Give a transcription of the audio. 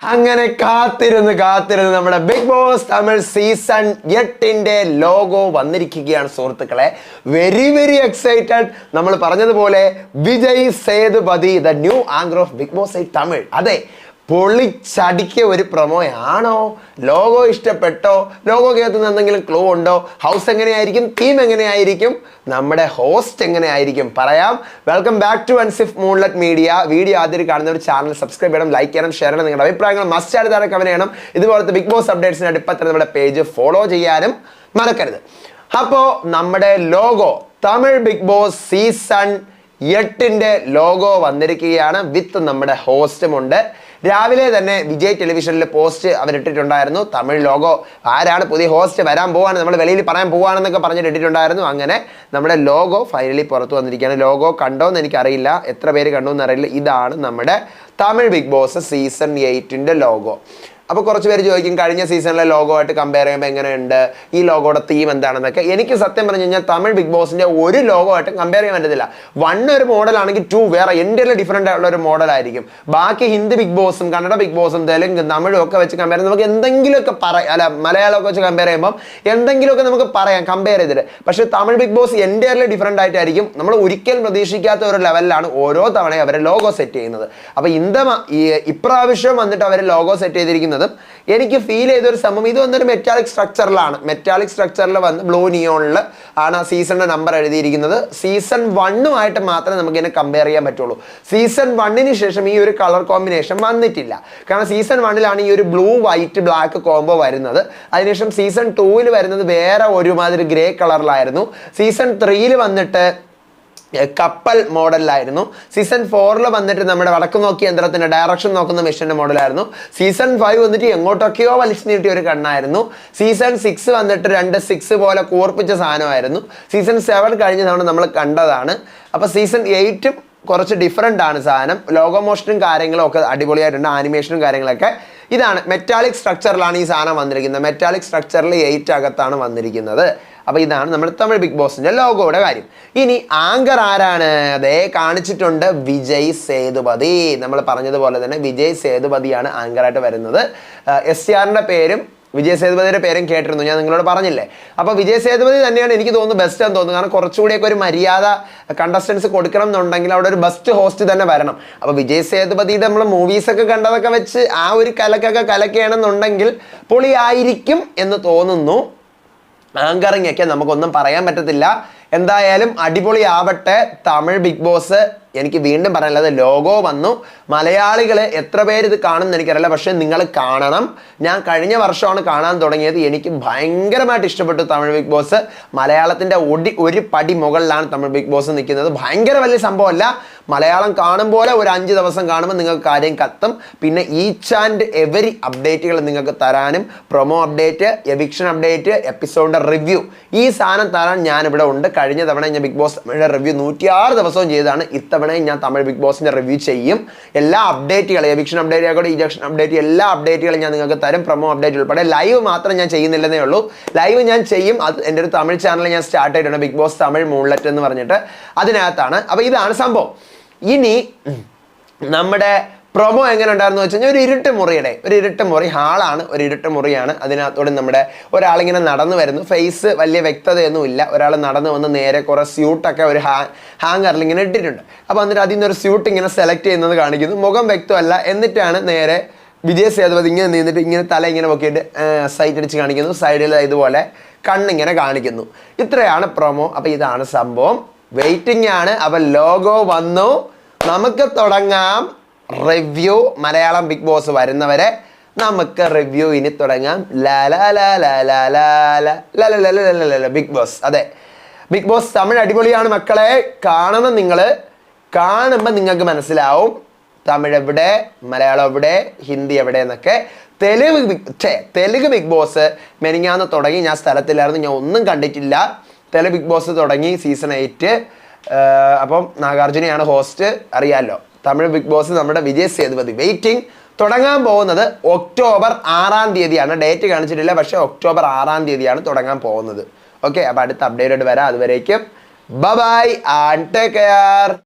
അങ്ങനെ കാത്തിരുന്ന് കാത്തിരുന്ന് നമ്മുടെ ബിഗ് ബോസ് തമിഴ് സീസൺ എട്ടിന്റെ ലോഗോ വന്നിരിക്കുകയാണ് സുഹൃത്തുക്കളെ. വെരി വെരി എക്സൈറ്റഡ് നമ്മൾ പറഞ്ഞതുപോലെ Vijay Sethupathi the new anchor of Bigg Boss I Tamil അതെ പൊളിച്ചടിക്കിയ ഒരു പ്രൊമോയാണോ? ലോഗോ ഇഷ്ടപ്പെട്ടോ? ലോഗോ കേൾക്കുന്ന എന്തെങ്കിലും ക്ലൂ ഉണ്ടോ? ഹൗസ് എങ്ങനെയായിരിക്കും? തീം എങ്ങനെയായിരിക്കും? നമ്മുടെ ഹോസ്റ്റ് എങ്ങനെയായിരിക്കും? പറയാം. Welcome back to Ansif Moonlet Media video ആദ്യം കാണുന്ന ഒരു ചാനൽ സബ്സ്ക്രൈബ് ചെയ്യണം ലൈക്ക് ചെയ്യണം ഷെയർ ചെയ്യണം. നിങ്ങളുടെ അഭിപ്രായങ്ങൾ മസ്റ്റ് ആയിട്ട് താഴെ ചെയ്യണം? ഇതുപോലത്തെ ബിഗ് ബോസ് അപ്ഡേറ്റ്സിനായിട്ട് ഇപ്പം തന്നെ നമ്മുടെ പേജ് ഫോളോ ചെയ്യാനും മറക്കരുത്. അപ്പോൾ നമ്മുടെ logo Tamil Bigg Boss season എട്ടിന്റെ ലോഗോ വന്നിരിക്കുകയാണ്. വിത്ത് നമ്മുടെ ഹോസ്റ്റും ഉണ്ട്. രാവിലെ തന്നെ വിജയ് ടെലിവിഷനിൽ പോസ്റ്റ് അവരിട്ടിട്ടുണ്ടായിരുന്നു. തമിഴ് ലോഗോ ആരാണ് പുതിയ ഹോസ്റ്റ് വരാൻ പോവാണ് നമ്മൾ വെളിയിൽ പറയാൻ പോവാണെന്നൊക്കെ പറഞ്ഞിട്ട് ഇട്ടിട്ടുണ്ടായിരുന്നു. അങ്ങനെ നമ്മുടെ ലോഗോ ഫൈനലി പുറത്തു വന്നിരിക്കുകയാണ്. ലോഗോ കണ്ടോ എന്ന് എനിക്കറിയില്ല. എത്ര പേര് കണ്ടോ എന്നറിയില്ല ഇതാണ് നമ്മുടെ തമിഴ് ബിഗ് ബോസ് സീസൺ എയ്റ്റിന്റെ ലോഗോ. അപ്പോൾ കുറച്ച് പേര് ചോദിക്കും കഴിഞ്ഞ സീസണിലെ ലോഗോ ആയിട്ട് കമ്പയർ ചെയ്യുമ്പോൾ എങ്ങനെയുണ്ട്? ഈ ലോഗോയുടെ തീം എന്താണെന്നൊക്കെ. എനിക്ക് സത്യം പറഞ്ഞു കഴിഞ്ഞാൽ തമിഴ് ബിഗ് ബോസിന്റെ ഒരു ലോഗോ ആയിട്ട് കമ്പയർ ചെയ്യാൻ പറ്റത്തില്ല. വൺ ഒരു മോഡലാണെങ്കിൽ ടു വേറെ എന്റെ ഡിഫറെന്റ് ആയിട്ടുള്ള ഒരു മോഡലായിരിക്കും ബാക്കി ഹിന്ദി ബിഗ് ബോസും കന്നഡ ബിഗ് ബോസും തെലുങ്ക് തമിഴും ഒക്കെ വെച്ച് കമ്പയർ ചെയ്യുമ്പോൾ നമുക്ക് എന്തെങ്കിലുമൊക്കെ പറയാം അല്ല മലയാളമൊക്കെ വെച്ച് കമ്പയർ ചെയ്യുമ്പോൾ എന്തെങ്കിലുമൊക്കെ നമുക്ക് പറയാം കമ്പയർ ചെയ്തിട്ട്. പക്ഷേ തമിഴ് ബിഗ് ബോസ് എന്റെ ഡിഫറെന്റ് ആയിട്ടായിരിക്കും. നമ്മൾ ഒരിക്കലും പ്രതീക്ഷിക്കാത്ത ഒരു ലെവലിലാണ് ഓരോ തവണയും അവരെ ലോഗോ സെറ്റ് ചെയ്യുന്നത്. അപ്പോൾ ഇന്ത ഇപ്രാവശ്യം വന്നിട്ട് അവർ ലോഗോ സെറ്റ് ചെയ്തിരിക്കുന്നത് ചെയ്യുന്നതും എനിക്ക് ഫീൽ ചെയ്തൊരു സംഭവം. ഇത് വന്നൊരു മെറ്റാലിക് സ്ട്രക്ചറിലാണ് മെറ്റാലിക് സ്ട്രക്ചറിൽ വന്ന് ബ്ലൂ നിയോണിൽ ആണ് ആ സീസണിന്റെ നമ്പർ എഴുതിയിരിക്കുന്നത്. സീസൺ വണ്ണുമായിട്ട് മാത്രമേ നമുക്ക് ഇതിനെ കമ്പയർ ചെയ്യാൻ പറ്റുള്ളൂ. സീസൺ വണ്ണിന് ശേഷം ഈ ഒരു കളർ കോമ്പിനേഷൻ വന്നിട്ടില്ല. കാരണം സീസൺ വണ്ണിലാണ് ഈ ഒരു ബ്ലൂ വൈറ്റ് ബ്ലാക്ക് കോംബോ വരുന്നത്. അതിനുശേഷം സീസൺ ടൂവിൽ വരുന്നത് വേറെ ഒരുമാതിരി ഗ്രേ കളറിലായിരുന്നു സീസൺ ത്രീയിൽ വന്നിട്ട് കപ്പൽ മോഡലിലായിരുന്നു. സീസൺ ഫോറിൽ വന്നിട്ട് നമ്മുടെ വടക്ക് നോക്കിയ യന്ത്രത്തിന്റെ ഡയറക്ഷൻ നോക്കുന്ന മെഷീന്റെ മോഡലായിരുന്നു. സീസൺ ഫൈവ് വന്നിട്ട് എങ്ങോട്ടൊക്കെയോ വലിച്ചു നീട്ടിയ ഒരു കണ്ണായിരുന്നു. സീസൺ സിക്സ് വന്നിട്ട് രണ്ട് സിക്സ് പോലെ കൂർപ്പിച്ച സാധനമായിരുന്നു. സീസൺ സെവൻ കഴിഞ്ഞ തവണ നമ്മൾ കണ്ടതാണ്. അപ്പോൾ സീസൺ എയ്റ്റും കുറച്ച് ഡിഫറെന്റ് ആണ് സാധനം. ലോകമോഷനും കാര്യങ്ങളും ഒക്കെ അടിപൊളിയായിട്ടുണ്ട്. ആനിമേഷനും കാര്യങ്ങളൊക്കെ. ഇതാണ് മെറ്റാലിക് സ്ട്രക്ചറിലാണ് ഈ സാധനം വന്നിരിക്കുന്നത്. മെറ്റാലിക് സ്ട്രക്ചറിൽ എയ്റ്റ് അകത്താണ് വന്നിരിക്കുന്നത്. അപ്പോൾ ഇതാണ് നമ്മുടെ തമിഴ് ബിഗ് ബോസിന്റെ ലോഗോയുടെ കാര്യം. ഇനി ആങ്കർ ആരാണ്? അതേ കാണിച്ചിട്ടുണ്ട് വിജയ് സേതുപതി. നമ്മൾ പറഞ്ഞതുപോലെ തന്നെ വിജയ് സേതുപതിയാണ് ആങ്കറായിട്ട് വരുന്നത്. എസ് സി പേരും വിജയ് സേതുപതിയുടെ പേരും കേട്ടിരുന്നു ഞാൻ നിങ്ങളോട് പറഞ്ഞില്ലേ? അപ്പോൾ വിജയ് സേതുപതി തന്നെയാണ് എനിക്ക് തോന്നുന്നത് ബെസ്റ്റ് എന്ന് തോന്നുന്നു. കാരണം കുറച്ചുകൂടിയൊക്കെ ഒരു മര്യാദ കണ്ടസ്റ്റൻസ് കൊടുക്കണം എന്നുണ്ടെങ്കിൽ അവിടെ ഒരു ബെസ്റ്റ് ഹോസ്റ്റ് തന്നെ വരണം. അപ്പോൾ വിജയ് സേതുപതിയുടെ നമ്മൾ മൂവീസൊക്കെ കണ്ടതൊക്കെ വെച്ച് ആ ഒരു കലക്കൊക്കെ കലക്കുകയാണെന്നുണ്ടെങ്കിൽ പൊളിയായിരിക്കും എന്ന് തോന്നുന്നു. ആങ്കറിങ് ഒക്കെ നമുക്കൊന്നും പറയാൻ പറ്റത്തില്ല. എന്തായാലും അടിപൊളിയാവട്ടെ. തമിഴ് ബിഗ് ബോസ് എനിക്ക് വീണ്ടും പറയാനുള്ളത് ലോഗോ വന്നു. മലയാളികൾ എത്ര പേര് ഇത് കാണുമെന്ന് എനിക്കറിയില്ല. പക്ഷേ നിങ്ങൾ കാണണം. ഞാൻ കഴിഞ്ഞ വർഷമാണ് കാണാൻ തുടങ്ങിയത്. എനിക്ക് ഭയങ്കരമായിട്ട് ഇഷ്ടപ്പെട്ടു തമിഴ് ബിഗ് ബോസ്. മലയാളത്തിന്റെ ഒടി ഒരു പടി മുകളിലാണ് തമിഴ് ബിഗ് ബോസ് നിൽക്കുന്നത്. ഭയങ്കര വലിയ സംഭവമല്ല. മലയാളം കാണും പോലെ ഒരു അഞ്ച് ദിവസം കാണുമ്പോൾ നിങ്ങൾക്ക് കാര്യം കത്തും. പിന്നെ ഈച്ച് ആൻഡ് എവരി അപ്ഡേറ്റുകൾ നിങ്ങൾക്ക് തരാനും. പ്രൊമോ അപ്ഡേറ്റ് എവിക്ഷൻ അപ്ഡേറ്റ് എപ്പിസോഡിന്റെ റിവ്യൂ ഈ സാധനം തരാൻ ഞാനിവിടെ ഉണ്ട്. കഴിഞ്ഞ തവണ ഞാൻ ബിഗ് ബോസ് റിവ്യൂ നൂറ്റിയാറ് ദിവസവും ചെയ്താണ് ഇത്തവണയും ഞാൻ തമിഴ് ബിഗ് ബോസിന്റെ റിവ്യൂ ചെയ്യും. എല്ലാ അപ്ഡേറ്റുകളും എവിക്ഷൻ അപ്ഡേറ്റ് ആയിക്കോട്ടെ ഇജക്ഷൻ അപ്ഡേറ്റ് എല്ലാ അപ്ഡേറ്റുകളും ഞാൻ നിങ്ങൾക്ക് തരും. പ്രൊമോ അപ്ഡേറ്റ് ഉൾപ്പെടെ. ലൈവ് മാത്രം ഞാൻ ചെയ്യുന്നില്ലെന്നേ ഉള്ളൂ. ലൈവ് ഞാൻ ചെയ്യും. അത് എന്റെ ഒരു തമിഴ് ചാനൽ ഞാൻ സ്റ്റാർട്ട് ചെയ്തിട്ടുണ്ട്. ബിഗ് ബോസ് തമിഴ് മൂൺലെറ്റ് എന്ന് പറഞ്ഞിട്ട്. അതിനകത്താണ്. അപ്പോൾ ഇതാണ് സംഭവം. ഇനി നമ്മുടെ പ്രൊമോ എങ്ങനെ ഉണ്ടായിരുന്നു വെച്ച് കഴിഞ്ഞാൽ ഒരു ഇരുട്ട് മുറിയുടെ ഒരു ഇരുട്ട് മുറി ഹാളാണ് ഒരു ഇരുട്ട് മുറിയാണ് അതിനകത്തോടെ നമ്മുടെ ഒരാളിങ്ങനെ നടന്നു വരുന്നു. ഫേസ് വലിയ വ്യക്തതയൊന്നും ഇല്ല. ഒരാൾ നടന്നു വന്ന് നേരെ കുറേ സ്യൂട്ടൊക്കെ ഒരു ഹാ ഹാങ്ങറിൽ ഇങ്ങനെ ഇട്ടിട്ടുണ്ട്. അപ്പോൾ എന്നിട്ട് അതിൽ നിന്നൊരു സ്യൂട്ട് ഇങ്ങനെ സെലക്ട് ചെയ്യുന്നത് കാണിക്കുന്നു. മുഖം വ്യക്തമല്ല. എന്നിട്ടാണ് നേരെ വിജയ് സേതുപതി ഇങ്ങനെ നിന്നിട്ട് ഇങ്ങനെ തല ഇങ്ങനെ പൊക്കിയിട്ട് സൈറ്റ് അടിച്ച് കാണിക്കുന്നു. സൈഡിൽ ഇതുപോലെ കണ്ണിങ്ങനെ കാണിക്കുന്നു. ഇത്രയാണ് പ്രൊമോ അപ്പോൾ ഇതാണ് സംഭവം. വെയിറ്റിംഗ് ആണ്. അപ്പം ലോഗോ വന്നു. നമുക്ക് തുടങ്ങാം. റിവ്യൂ മലയാളം ബിഗ് ബോസ് വരുന്നവരെ നമുക്ക് റിവ്യൂ ഇനി തുടങ്ങാം ബിഗ് ബോസ് അതെ ബിഗ് ബോസ് തമിഴ് അടിപൊളിയാണ് മക്കളെ കാണണം നിങ്ങൾ കാണുമ്പോൾ നിങ്ങൾക്ക് മനസ്സിലാവും തമിഴ് എവിടെ മലയാളം എവിടെ ഹിന്ദി എവിടെ എന്നൊക്കെ തെലുഗ് തെലുഗ് ബിഗ് ബോസ് മെനിങ്ങാന്ന് തുടങ്ങി ഞാൻ സ്ഥലത്തില്ലായിരുന്നു ഞാൻ ഒന്നും കണ്ടിട്ടില്ല തെലുഗ് ബിഗ് ബോസ് തുടങ്ങി സീസൺ എയ്റ്റ് അപ്പം നാഗാർജുനയാണ് ഹോസ്റ്റ് അറിയാമല്ലോ തമിഴ് ബിഗ് ബോസ് നമ്മുടെ വിജയ് സേതുപതി. വെയിറ്റിംഗ് തുടങ്ങാൻ പോകുന്നത് ഒക്ടോബർ ആറാം തീയതിയാണ്. ഡേറ്റ് കാണിച്ചിട്ടില്ല പക്ഷേ ഒക്ടോബർ ആറാം തീയതിയാണ് തുടങ്ങാൻ പോകുന്നത്. ഓക്കെ അപ്പോൾ അടുത്ത അപ്ഡേറ്റ് വരാം. അതുവരേക്കും. By and take care